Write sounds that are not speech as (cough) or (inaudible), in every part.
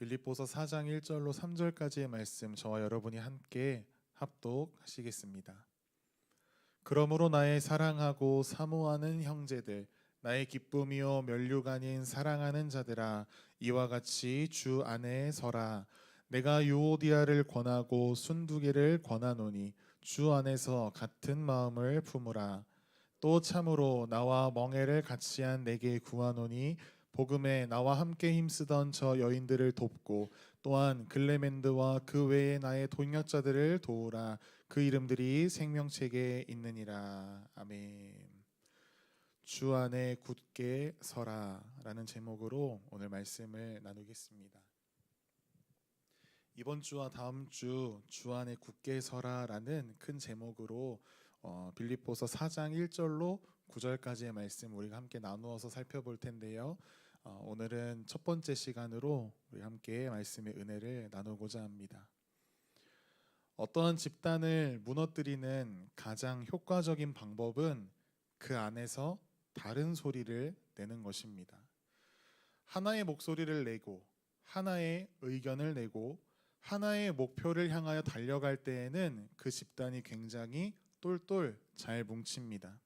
빌립보서 4장 1절로 3절까지의 말씀 저와 여러분이 함께 합독하시겠습니다. 그러므로 나의 사랑하고 사모하는 형제들 나의 기쁨이요 아닌 사랑하는 자들아 이와 같이 주 안에 서라 내가 유오디아를 권하고 순두개를 권하노니 주 안에서 같은 마음을 품으라 또 참으로 나와 멍에를 같이 한 내게 구하노니 복음에 나와 함께 힘쓰던 저 여인들을 돕고 또한 글레멘드와 그 외의 나의 동역자들을 도우라 그 이름들이 생명책에 있느니라 아멘. 주 안에 굳게 서라라는 제목으로 오늘 말씀을 나누겠습니다. 이번 주와 다음 주 주 안에 굳게 서라라는 큰 제목으로 어, 빌립보서 4장 1절로 9절까지의 말씀 우리가 함께 나누어서 살펴볼 텐데요. 어, 오늘은 첫 번째 시간으로 우리 함께 말씀의 은혜를 나누고자 합니다. 어떠한 집단을 무너뜨리는 가장 효과적인 방법은 그 안에서 다른 소리를 내는 것입니다. 하나의 목소리를 내고 하나의 의견을 내고 하나의 목표를 향하여 달려갈 때에는 그 집단이 굉장히 똘똘 잘 뭉칩니다.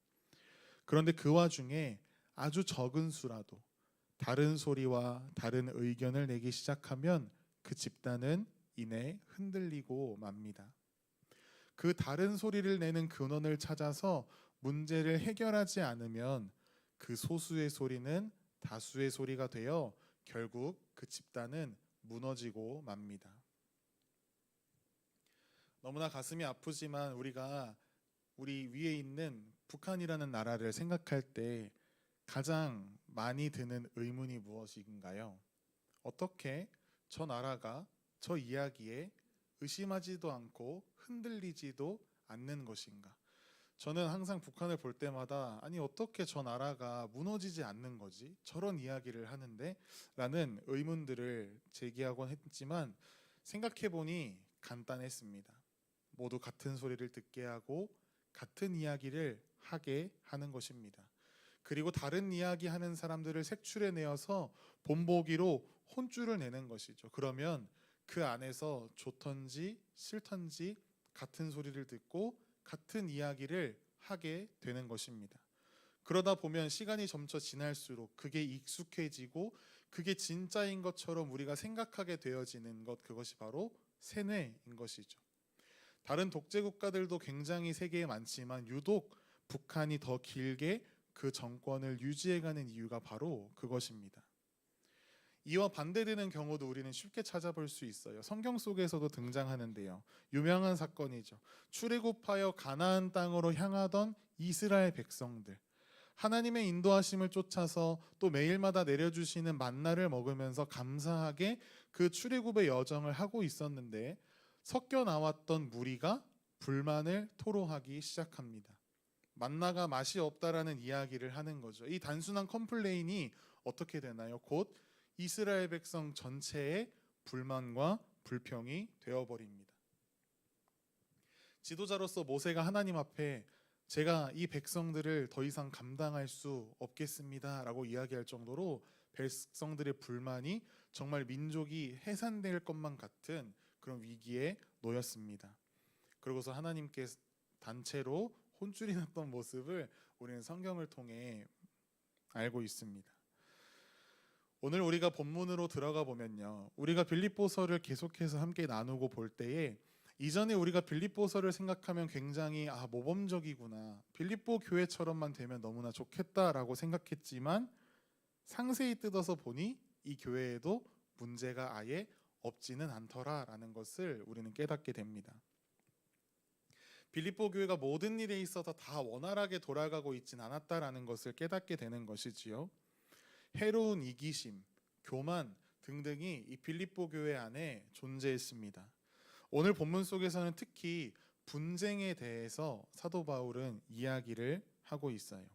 그런데 그 와중에 아주 적은 수라도 다른 소리와 다른 의견을 내기 시작하면 그 집단은 이내 흔들리고 맙니다. 그 다른 소리를 내는 근원을 찾아서 문제를 해결하지 않으면 그 소수의 소리는 다수의 소리가 되어 결국 그 집단은 무너지고 맙니다. 너무나 가슴이 아프지만 우리가 우리 위에 있는 북한이라는 나라를 생각할 때 가장 많이 드는 의문이 무엇인가요? 어떻게 저 나라가 저 이야기에 의심하지도 않고 흔들리지도 않는 것인가? 저는 항상 북한을 볼 때마다 아니 어떻게 저 나라가 무너지지 않는 거지? 저런 이야기를 하는데 라는 의문들을 제기하곤 했지만 생각해 보니 간단했습니다. 모두 같은 소리를 듣게 하고 같은 이야기를 하게 하는 것입니다. 그리고 다른 이야기 하는 사람들을 색출해 내어서 본보기로 혼쭐을 내는 것이죠. 그러면 그 안에서 좋던지 싫던지 같은 소리를 듣고 같은 이야기를 하게 되는 것입니다. 그러다 보면 시간이 점차 지날수록 그게 익숙해지고 그게 진짜인 것처럼 우리가 생각하게 되어지는 것 그것이 바로 세뇌인 것이죠. 다른 독재 국가들도 굉장히 세계에 많지만 유독 북한이 더 길게 그 정권을 유지해가는 이유가 바로 그것입니다. 이와 반대되는 경우도 우리는 쉽게 찾아볼 수 있어요. 성경 속에서도 등장하는데요. 유명한 사건이죠. 출애굽하여 가나안 땅으로 향하던 이스라엘 백성들. 하나님의 인도하심을 쫓아서 또 매일마다 내려주시는 만나를 먹으면서 감사하게 그 출애굽의 여정을 하고 있었는데 섞여 나왔던 무리가 불만을 토로하기 시작합니다. 만나가 맛이 없다라는 이야기를 하는 거죠. 이 단순한 컴플레인이 어떻게 되나요? 곧 이스라엘 백성 전체의 불만과 불평이 되어버립니다. 지도자로서 모세가 하나님 앞에 제가 이 백성들을 더 이상 감당할 수 없겠습니다 라고 이야기할 정도로 백성들의 불만이 정말 민족이 해산될 것만 같은 그런 위기에 놓였습니다. 그러고서 하나님께 단체로 혼쭐이 났던 모습을 우리는 성경을 통해 알고 있습니다. 오늘 우리가 본문으로 들어가 보면요. 우리가 빌립보서를 계속해서 함께 나누고 볼 때에 이전에 우리가 빌립보서를 생각하면 굉장히 아 모범적이구나. 빌립보 교회처럼만 되면 너무나 좋겠다라고 생각했지만 상세히 뜯어서 보니 이 교회에도 문제가 아예 없지는 않더라라는 것을 우리는 깨닫게 됩니다. 빌립보 교회가 모든 일에 있어서 다 원활하게 돌아가고 있진 않았다라는 것을 깨닫게 되는 것이지요. 해로운 이기심, 교만 등등이 이 빌립보 교회 안에 존재했습니다. 오늘 본문 속에서는 특히 분쟁에 대해서 사도 바울은 이야기를 하고 있어요.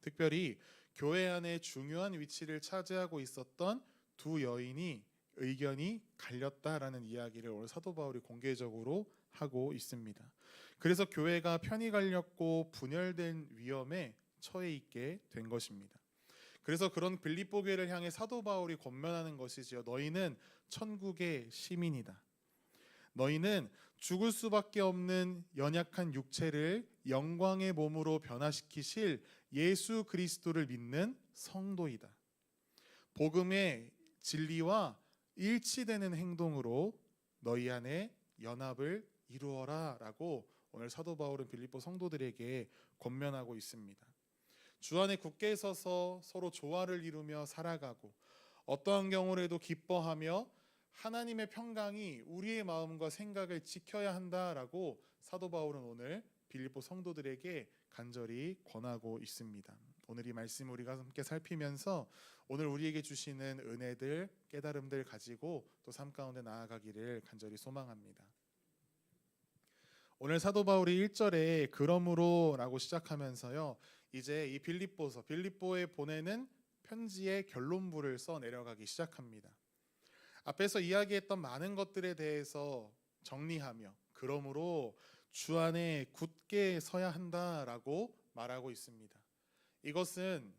특별히 교회 안에 중요한 위치를 차지하고 있었던 두 여인이 의견이 갈렸다라는 이야기를 오늘 사도 바울이 공개적으로 하고 있습니다. 그래서 교회가 편이 갈렸고 분열된 위험에 처해 있게 된 것입니다. 그래서 그런 빌립보 교회를 향해 사도 바울이 권면하는 것이지요. 너희는 천국의 시민이다. 너희는 죽을 수밖에 없는 연약한 육체를 영광의 몸으로 변화시키실 예수 그리스도를 믿는 성도이다. 복음의 진리와 일치되는 행동으로 너희 안에 연합을 이루어라라고 오늘 사도 바울은 빌립보 성도들에게 권면하고 있습니다. 주 안에 굳게 서서 서로 조화를 이루며 살아가고 어떠한 경우라도 기뻐하며 하나님의 평강이 우리의 마음과 생각을 지켜야 한다라고 사도 바울은 오늘 빌립보 성도들에게 간절히 권하고 있습니다. 오늘 이 말씀 우리가 함께 살피면서 오늘 우리에게 주시는 은혜들, 깨달음들 가지고 또 삶 가운데 나아가기를 간절히 소망합니다. 오늘 사도 바울이 1절에 그러므로라고 시작하면서요. 이제 이 빌립보서 빌립보에 보내는 편지의 결론부를 써 내려가기 시작합니다. 앞에서 이야기했던 많은 것들에 대해서 정리하며 그러므로 주 안에 굳게 서야 한다라고 말하고 있습니다. 이것은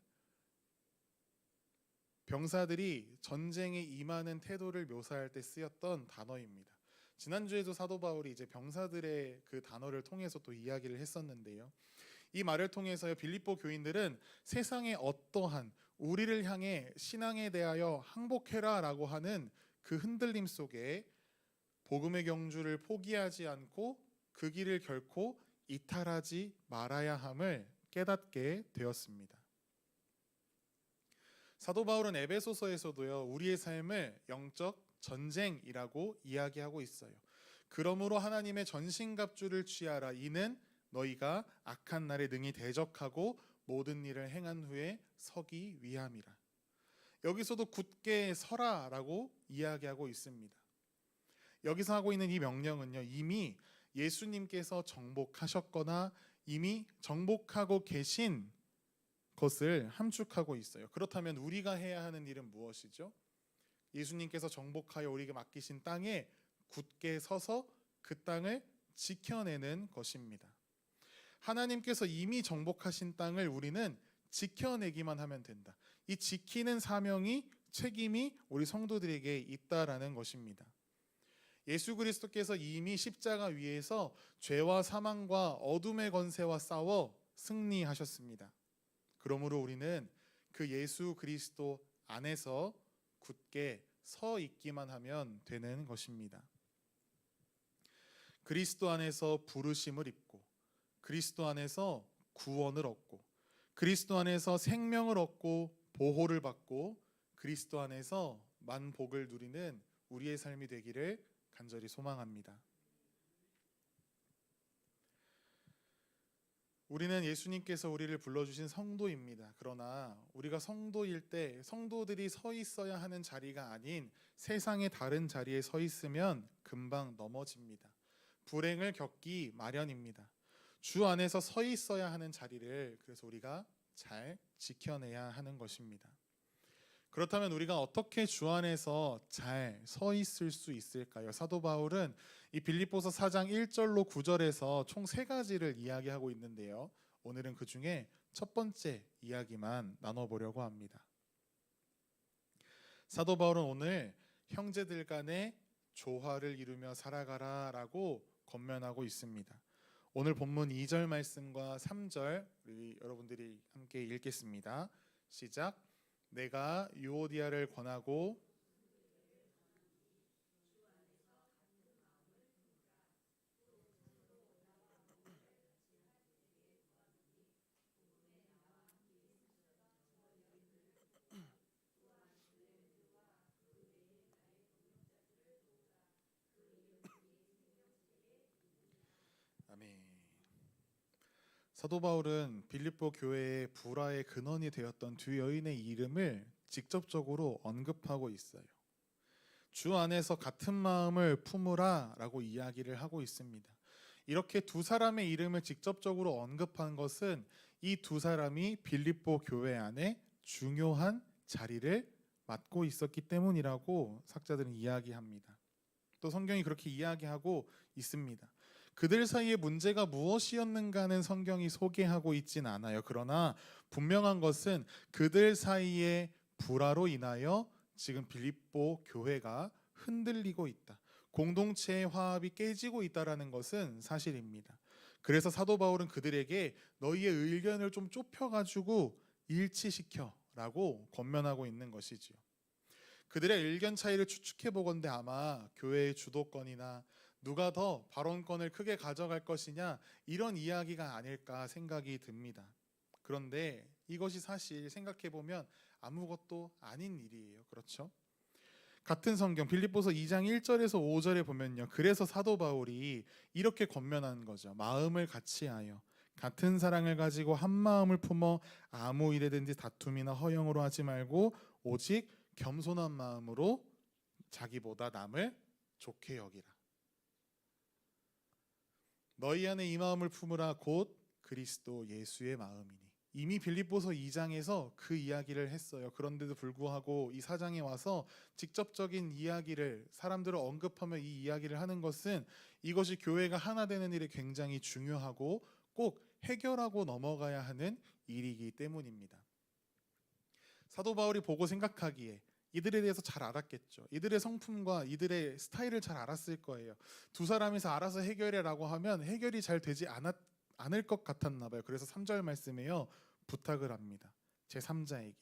병사들이 전쟁에 임하는 태도를 묘사할 때 쓰였던 단어입니다. 지난주에도 사도 바울이 이제 병사들의 그 단어를 통해서 또 이야기를 했었는데요. 이 말을 통해서요 빌립보 교인들은 세상의 어떠한 우리를 향해 신앙에 대하여 항복해라라고 하는 그 흔들림 속에 복음의 경주를 포기하지 않고 그 길을 결코 이탈하지 말아야 함을 깨닫게 되었습니다. 사도 바울은 에베소서에서도요 우리의 삶을 영적 전쟁이라고 이야기하고 있어요. 그러므로 하나님의 전신갑주를 취하라 이는 너희가 악한 날에 능히 대적하고 모든 일을 행한 후에 서기 위함이라. 여기서도 굳게 서라라고 이야기하고 있습니다. 여기서 하고 있는 이 명령은요 이미 예수님께서 정복하셨거나 이미 정복하고 계신 것을 함축하고 있어요. 그렇다면 우리가 해야 하는 일은 무엇이죠? 예수님께서 정복하여 우리에게 맡기신 땅에 굳게 서서 그 땅을 지켜내는 것입니다. 하나님께서 이미 정복하신 땅을 우리는 지켜내기만 하면 된다. 이 지키는 사명이 책임이 우리 성도들에게 있다라는 것입니다. 예수 그리스도께서 이미 십자가 위에서 죄와 사망과 어둠의 권세와 싸워 승리하셨습니다. 그러므로 우리는 그 예수 그리스도 안에서 굳게 서 있기만 하면 되는 것입니다. 그리스도 안에서 부르심을 입고 그리스도 안에서 구원을 얻고 그리스도 안에서 생명을 얻고 보호를 받고 그리스도 안에서 만복을 누리는 우리의 삶이 되기를 간절히 소망합니다. 우리는 예수님께서 우리를 불러주신 성도입니다. 그러나 우리가 성도일 때 성도들이 서 있어야 하는 자리가 아닌 세상의 다른 자리에 서 있으면 금방 넘어집니다. 불행을 겪기 마련입니다. 주 안에서 서 있어야 하는 자리를 그래서 우리가 잘 지켜내야 하는 것입니다. 그렇다면 우리가 어떻게 주 안에서 잘 서 있을 수 있을까요? 사도 바울은 이 빌립보서 4장 1절로 9절에서 총 세 가지를 이야기하고 있는데요. 오늘은 그 중에 첫 번째 이야기만 나눠 보려고 합니다. 사도 바울은 오늘 형제들 간의 조화를 이루며 살아가라라고 권면하고 있습니다. 오늘 본문 2절 말씀과 3절 우리 여러분들이 함께 읽겠습니다. 시작. 내가 유오디아를 권하고 아멘. 사도 바울은 빌립보 교회의 불화의 근원이 되었던 두 여인의 이름을 직접적으로 언급하고 있어요. 주 안에서 같은 마음을 품으라라고 이야기를 하고 있습니다. 이렇게 두 사람의 이름을 직접적으로 언급한 것은 이 두 사람이 빌립보 교회 안에 중요한 자리를 맡고 있었기 때문이라고 학자들은 이야기합니다. 또 성경이 그렇게 이야기하고 있습니다. 그들 사이에 문제가 무엇이었는가는 성경이 소개하고 있진 않아요. 그러나 분명한 것은 그들 사이의 불화로 인하여 지금 빌립보 교회가 흔들리고 있다. 공동체의 화합이 깨지고 있다라는 것은 사실입니다. 그래서 사도 바울은 그들에게 너희의 의견을 좀 좁혀 가지고 일치시켜라고 권면하고 있는 것이지요. 그들의 의견 차이를 추측해 보건대 아마 교회의 주도권이나 누가 더 발언권을 크게 가져갈 것이냐 이런 이야기가 아닐까 생각이 듭니다. 그런데 이것이 사실 생각해 보면 아무것도 아닌 일이에요. 그렇죠? 같은 성경 빌립보서 2장 1절에서 5절에 보면요. 그래서 사도 바울이 이렇게 권면하는 거죠. 마음을 같이 하여 같은 사랑을 가지고 한 마음을 품어 아무 일에든지 다툼이나 허영으로 하지 말고 오직 겸손한 마음으로 자기보다 남을 좋게 여기라. 너희 안에 이 마음을 품으라 곧 그리스도 예수의 마음이니. 이미 빌립보서 2장에서 그 이야기를 했어요. 그런데도 불구하고 이 4장에 와서 직접적인 이야기를 사람들을 언급하며 이 이야기를 하는 것은 이것이 교회가 하나 되는 일이 굉장히 중요하고 꼭 해결하고 넘어가야 하는 일이기 때문입니다. 사도 바울이 보고 생각하기에 이들에 대해서 잘 알았겠죠. 이들의 성품과 이들의 스타일을 잘 알았을 거예요. 두 사람이서 알아서 해결해라고 하면 해결이 잘 되지 않았, 않을 것 같았나 봐요. 그래서 3절 말씀에요. 부탁을 합니다. 제 3자에게.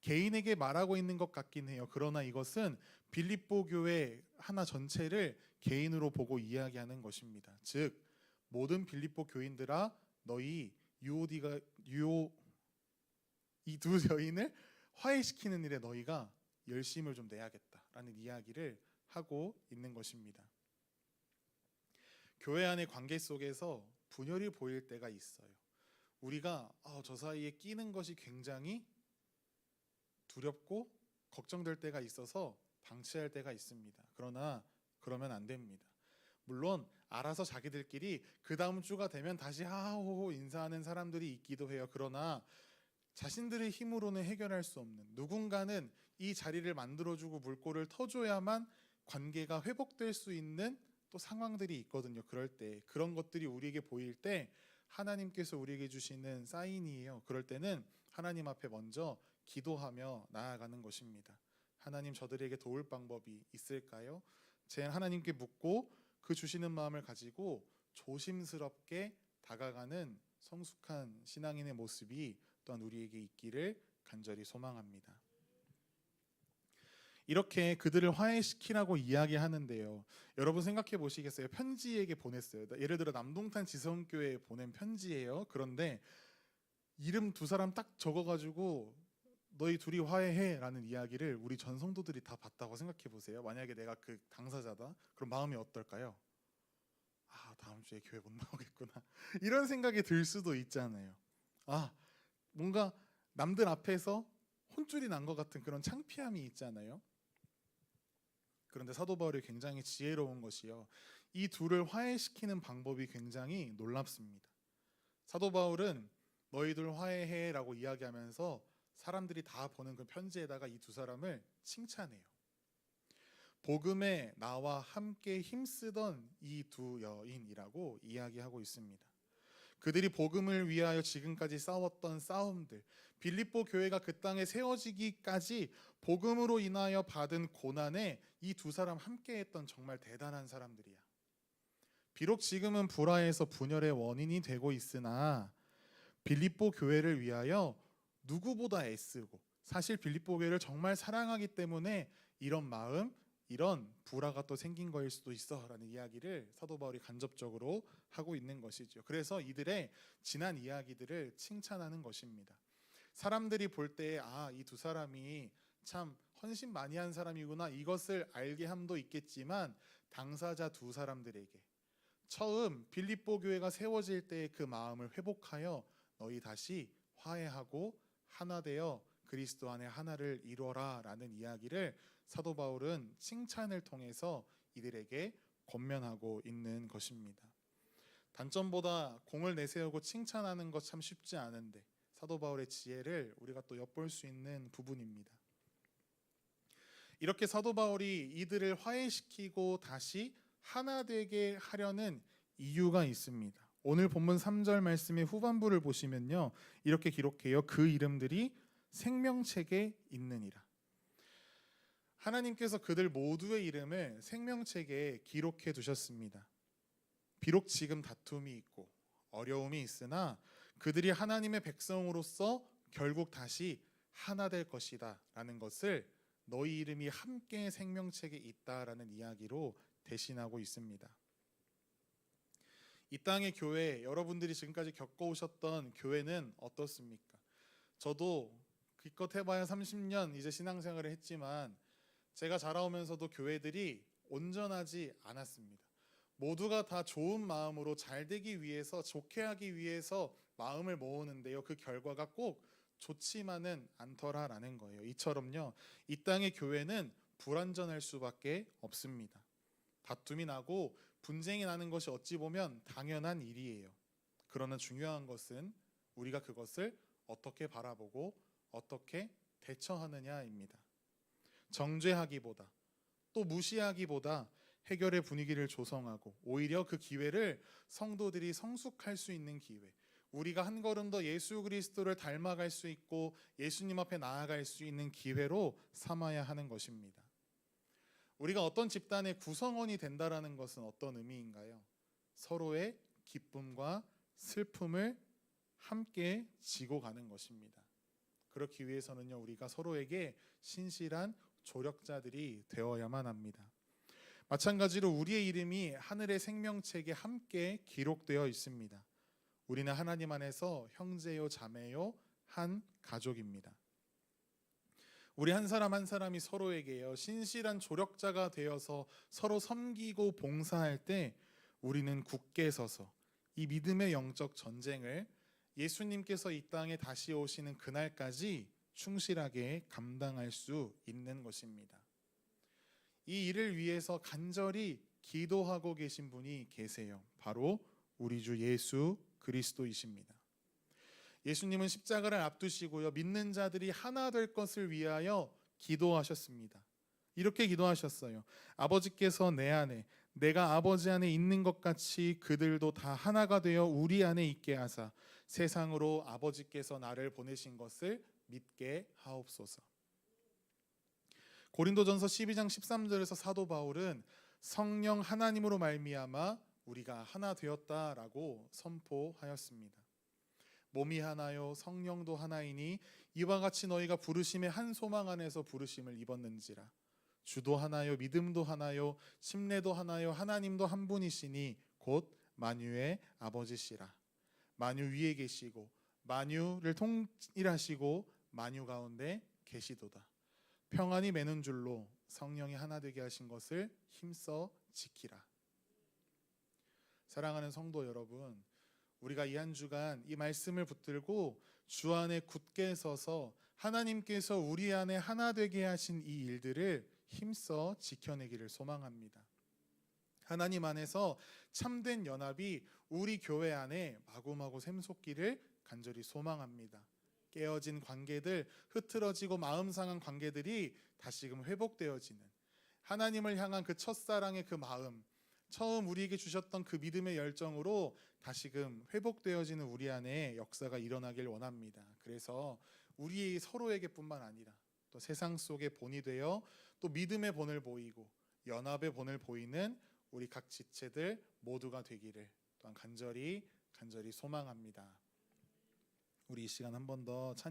개인에게 말하고 있는 것 같긴 해요. 그러나 이것은 빌립보 교회 하나 전체를 개인으로 보고 이야기하는 것입니다. 즉 모든 빌립보 교인들아 너희 유오디가 유오 이두 (laughs) 여인을 화해시키는 일에 너희가 열심을 좀 내야겠다라는 이야기를 하고 있는 것입니다. 교회 안의 관계 속에서 분열이 보일 때가 있어요. 우리가 아, 저 사이에 끼는 것이 굉장히 두렵고 걱정될 때가 있어서 방치할 때가 있습니다. 그러나 그러면 안 됩니다. 물론 알아서 자기들끼리 그 다음 주가 되면 다시 하하호호 인사하는 사람들이 있기도 해요. 그러나 자신들의 힘으로는 해결할 수 없는 누군가는 이 자리를 만들어주고 물꼬를 터줘야만 관계가 회복될 수 있는 또 상황들이 있거든요. 그럴 때 그런 것들이 우리에게 보일 때 하나님께서 우리에게 주시는 사인이에요. 그럴 때는 하나님 앞에 먼저 기도하며 나아가는 것입니다. 하나님 저들에게 도울 방법이 있을까요? 제 하나님께 묻고 그 주시는 마음을 가지고 조심스럽게 다가가는 성숙한 신앙인의 모습이 또한 우리에게 있기를 간절히 소망합니다. 이렇게 그들을 화해시키라고 이야기하는데요. 여러분 생각해 보시겠어요? 편지에게 보냈어요. 예를 들어 남동탄 지성교회에 보낸 편지예요. 그런데 이름 두 사람 딱 적어가지고 너희 둘이 화해해라는 이야기를 우리 전 성도들이 다 봤다고 생각해 보세요. 만약에 내가 그 당사자다, 그럼 마음이 어떨까요? 아 다음 주에 교회 못 나오겠구나 (laughs) 이런 생각이 들 수도 있잖아요. 아 뭔가 남들 앞에서 혼쭐이 난 것 같은 그런 창피함이 있잖아요. 그런데 사도 바울이 굉장히 지혜로운 것이요. 이 둘을 화해시키는 방법이 굉장히 놀랍습니다. 사도 바울은 너희들 화해해라고 이야기하면서 사람들이 다 보는 그 편지에다가 이 두 사람을 칭찬해요. 복음에 나와 함께 힘쓰던 이 두 여인이라고 이야기하고 있습니다. 그들이 복음을 위하여 지금까지 싸웠던 싸움들, 빌립보 교회가 그 땅에 세워지기까지 복음으로 인하여 받은 고난에 이 두 사람 함께했던 정말 대단한 사람들이야. 비록 지금은 불화해서 분열의 원인이 되고 있으나 빌립보 교회를 위하여 누구보다 애쓰고 사실 빌립보 교회를 정말 사랑하기 때문에 이런 마음, 이런 불화가 또 생긴 거일 수도 있어라는 이야기를 사도 바울이 간접적으로 하고 있는 것이죠. 그래서 이들의 지난 이야기들을 칭찬하는 것입니다. 사람들이 볼 때 아, 이 두 사람이 참 헌신 많이 한 사람이구나 이것을 알게 함도 있겠지만 당사자 두 사람들에게 처음 빌립보 교회가 세워질 때의 그 마음을 회복하여 너희 다시 화해하고 하나 되어 그리스도 안에 하나를 이루어라라는 이야기를 사도 바울은 칭찬을 통해서 이들에게 권면하고 있는 것입니다. 단점보다 공을 내세우고 칭찬하는 것 참 쉽지 않은데 사도 바울의 지혜를 우리가 또 엿볼 수 있는 부분입니다. 이렇게 사도 바울이 이들을 화해시키고 다시 하나 되게 하려는 이유가 있습니다. 오늘 본문 3절 말씀의 후반부를 보시면요. 이렇게 기록해요. 그 이름들이 생명책에 있느니라. 하나님께서 그들 모두의 이름을 생명책에 기록해 두셨습니다. 비록 지금 다툼이 있고 어려움이 있으나 그들이 하나님의 백성으로서 결국 다시 하나 될 것이다 라는 것을 너희 이름이 함께 생명책에 있다라는 이야기로 대신하고 있습니다. 이 땅의 교회 여러분들이 지금까지 겪어오셨던 교회는 어떻습니까? 저도 기껏 해봐야 30년 이제 신앙생활을 했지만 제가 자라오면서도 교회들이 온전하지 않았습니다. 모두가 다 좋은 마음으로 잘 되기 위해서 좋게 하기 위해서 마음을 모으는데요. 그 결과가 꼭 좋지만은 않더라라는 거예요. 이처럼요. 이 땅의 교회는 불완전할 수밖에 없습니다. 다툼이 나고 분쟁이 나는 것이 어찌 보면 당연한 일이에요. 그러나 중요한 것은 우리가 그것을 어떻게 바라보고 어떻게 대처하느냐입니다. 정죄하기보다 또 무시하기보다 해결의 분위기를 조성하고 오히려 그 기회를 성도들이 성숙할 수 있는 기회. 우리가 한 걸음 더 예수 그리스도를 닮아갈 수 있고 예수님 앞에 나아갈 수 있는 기회로 삼아야 하는 것입니다. 우리가 어떤 집단의 구성원이 된다라는 것은 어떤 의미인가요? 서로의 기쁨과 슬픔을 함께 지고 가는 것입니다. 그렇기 위해서는요, 우리가 서로에게 신실한 조력자들이 되어야만 합니다. 마찬가지로 우리의 이름이 하늘의 생명책에 함께 기록되어 있습니다. 우리는 하나님 안에서 형제요 자매요 한 가족입니다. 우리 한 사람 한 사람이 서로에게요 신실한 조력자가 되어서 서로 섬기고 봉사할 때 우리는 굳게 서서 이 믿음의 영적 전쟁을 예수님께서 이 땅에 다시 오시는 그날까지 충실하게 감당할 수 있는 것입니다. 이 일을 위해서 간절히 기도하고 계신 분이 계세요. 바로 우리 주 예수 그리스도이십니다. 예수님은 십자가를 앞두시고요. 믿는 자들이 하나 될 것을 위하여 기도하셨습니다. 이렇게 기도하셨어요. 아버지께서 내 안에 내가 아버지 안에 있는 것 같이 그들도 다 하나가 되어 우리 안에 있게 하사 세상으로 아버지께서 나를 보내신 것을 믿게 하옵소서. 고린도전서 12장 13절에서 사도 바울은 성령 하나님으로 말미암아 우리가 하나 되었다라고 선포하였습니다. 몸이 하나요? 성령도 하나이니 이와 같이 너희가 부르심의 한 소망 안에서 부르심을 입었는지라. 주도 하나요? 믿음도 하나요? 침례도 하나요? 하나님도 한 분이시니 곧 만유의 아버지시라. 만유 위에 계시고 만유를 통일하시고 만유 가운데 계시도다 평안이 매는 줄로 성령이 하나 되게 하신 것을 힘써 지키라 사랑하는 성도 여러분 우리가 이 한 주간 이 말씀을 붙들고 주 안에 굳게 서서 하나님께서 우리 안에 하나 되게 하신 이 일들을 힘써 지켜내기를 소망합니다. 하나님 안에서 참된 연합이 우리 교회 안에 마구마구 샘솟기를 간절히 소망합니다. 깨어진 관계들, 흐트러지고 마음 상한 관계들이 다시금 회복되어지는 하나님을 향한 그 첫사랑의 그 마음, 처음 우리에게 주셨던 그 믿음의 열정으로 다시금 회복되어지는 우리 안에 역사가 일어나길 원합니다. 그래서 우리 서로에게뿐만 아니라 또 세상 속의 본이 되어 또 믿음의 본을 보이고 연합의 본을 보이는 우리 각 지체들 모두가 되기를 또한 간절히 간절히 소망합니다. 우리 이 시간 한 번 더 찬양